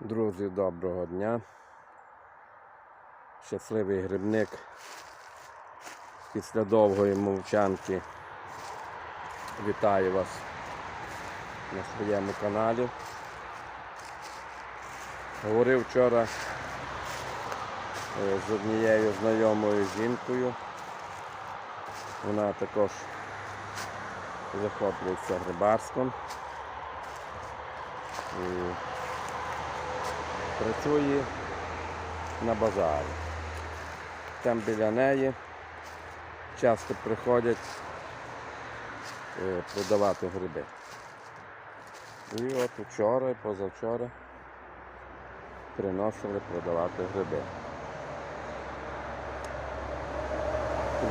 Друзі, доброго дня. Щасливий грибник після довгої мовчанки. Вітаю вас на своєму каналі. Говорив вчора е, з однією знайомою жінкою. Вона також захоплюється грибарством. Працює на базарі. Там біля неї часто приходять е, продавати гриби. І от вчора і позавчора приносили продавати гриби.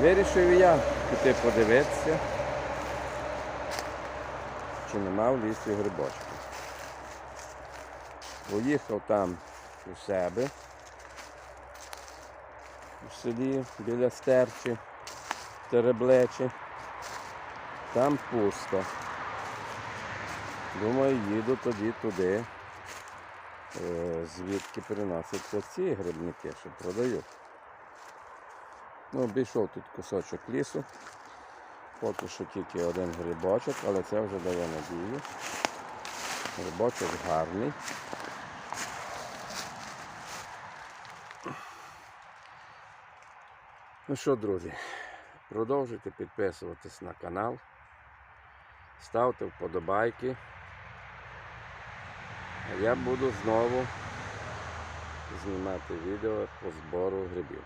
Вирішив я піти подивитися, чи нема в лісі грибочків. Поїхав там у себе у селі біля стерчі, Тереблечі. Там пусто. Думаю, їду тоді туди, е, звідки приносяться ці грибники, що продають. Ну, обійшов тут кусочок лісу. Поки що тільки один грибочок, але це вже дає надію. Грибочок гарний. Ну що, друзі, продовжуйте підписуватись на канал, ставте вподобайки. А я буду знову знімати відео по збору грибів.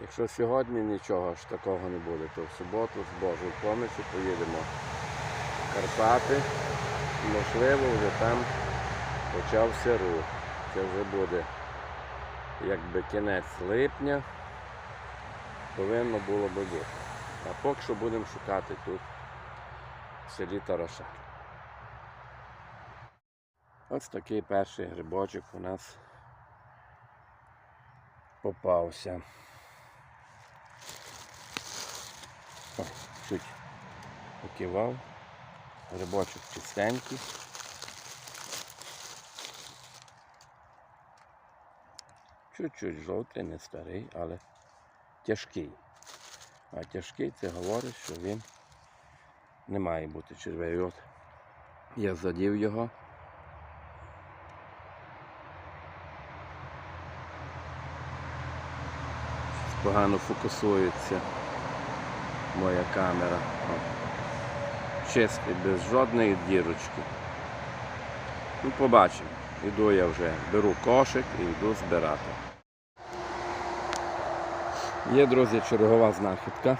Якщо сьогодні нічого ж такого не буде, то в суботу з Божою помощю поїдемо в Карпати. Можливо, вже там почався рух. Це вже буде якби кінець липня повинно було би бути. А поки що будемо шукати тут в селі Тараша. Ось такий перший грибочок у нас попався. О, чуть покивав. Грибочок чистенький. Чуть-чуть жовтий, не старий, але тяжкий. А тяжкий це говорить, що він не має бути червивий. От я задів його. Погано фокусується моя камера. Чистий, без жодної дірочки. Ну, побачимо. Іду я вже, беру кошик і йду збирати. Є, друзі, чергова знахідка.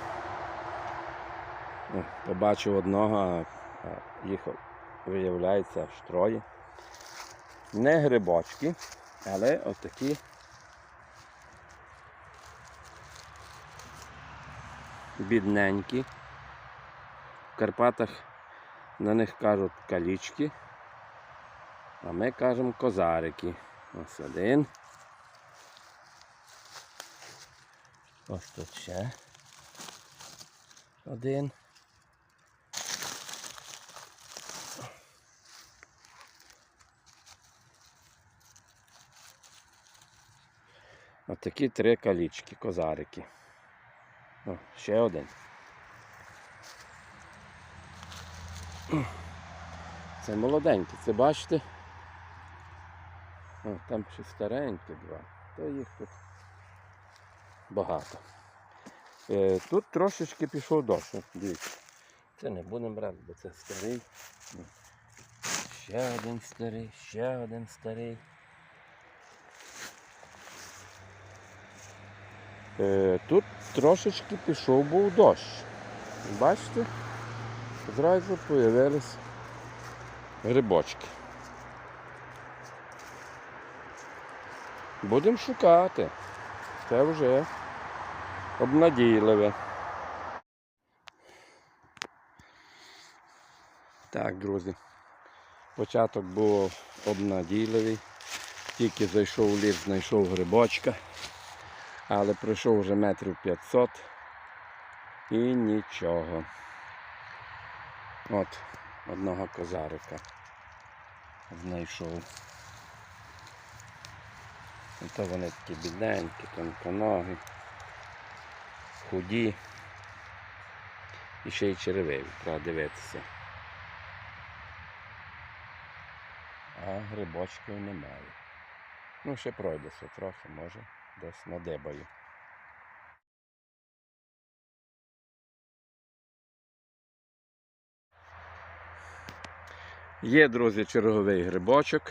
Побачив одного, їх виявляється аж троє. Не грибочки, але отакі бідненькі. В Карпатах на них кажуть калічки. А ми кажемо козарики. Ось один. Ось тут ще один. Ось такі три калічки, козарики. О, ще один. Це молоденькі, це бачите? О, там ще старенькі два, то їх тут багато. Е, тут трошечки пішов дощ, дивіться. Це не будемо брати, бо це старий. Ще один старий, ще один старий. Е, тут трошечки пішов був дощ. Бачите? Зразу появились грибочки. Будемо шукати. Це вже обнадійливе. Так, друзі. Початок був обнадійливий. Тільки зайшов у ліс, знайшов грибочка, але пройшов вже метрів 500 і нічого. От, одного козарика. знайшов. І то вони такі бідненькі, тонконогі, худі. І ще й черевиві, треба дивитися. А грибочків немає. Ну, ще пройдеться трохи, може, десь надибаю. Є, друзі, черговий грибочок,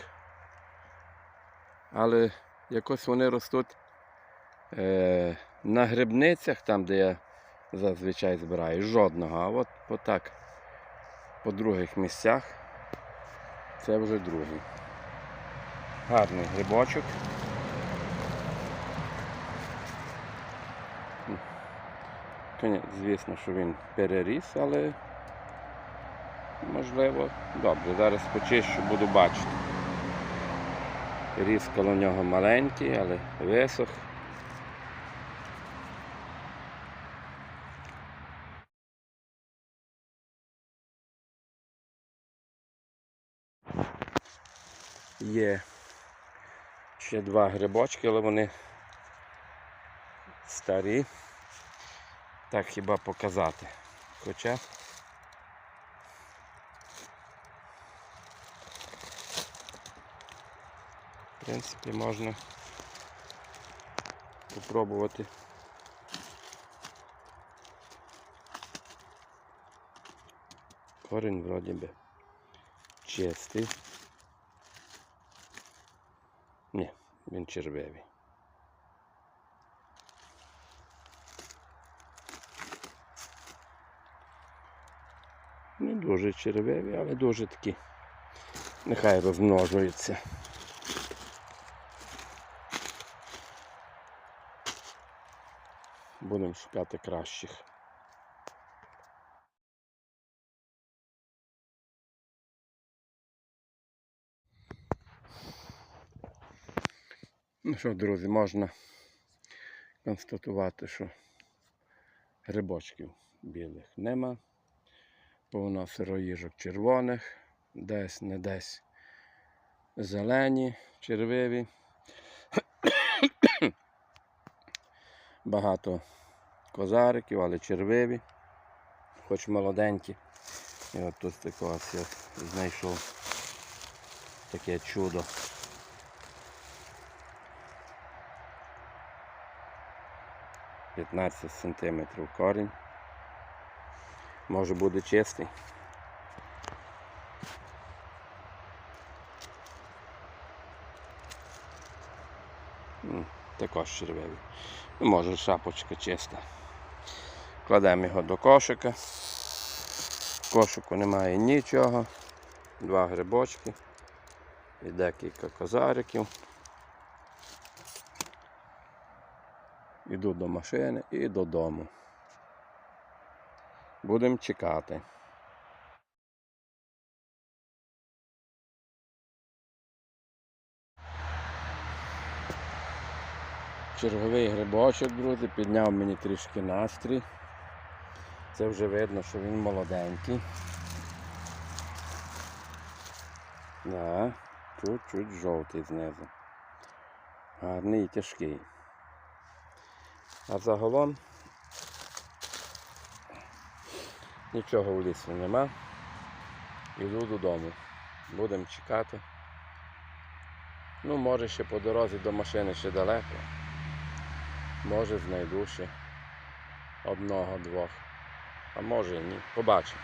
але якось вони ростуть е, на грибницях, там, де я зазвичай збираю, жодного. А от отак по других місцях це вже другий. Гарний грибочок. Звісно, що він переріс, але можливо добре. Зараз почищу, буду бачити. Ріс коло нього маленький, але висох. Є ще два грибочки, але вони старі. Так хіба показати. Хоча в принципі можна попробувати. Корінь вроді би чистий. Ні, він червивий. Не дуже червиві, але дуже такі. Нехай розмножуються. Будемо шукати кращих. Ну що, друзі, можна констатувати, що грибочків білих нема. Повно сироїжок червоних, десь не десь зелені, червиві. Багато козариків, але червиві, хоч молоденькі. І от тут такого знайшов таке чудо. П'ятнадцять сантиметрів корінь. Може буде чистий. М, Також червивий. Ну, може шапочка чиста. Кладемо його до кошика. В кошику немає нічого. Два грибочки і декілька козариків. Іду до машини і додому. Будемо чекати. Черговий грибочок, друзі, підняв мені трішки настрій. Це вже видно, що він молоденький. Да, чуть-чуть жовтий знизу. Гарний і тяжкий. А загалом нічого в лісі нема. Іду додому. Будемо чекати. Ну, може ще по дорозі до машини ще далеко. Може знайду ще одного-двох. А може і ні. Побачимо.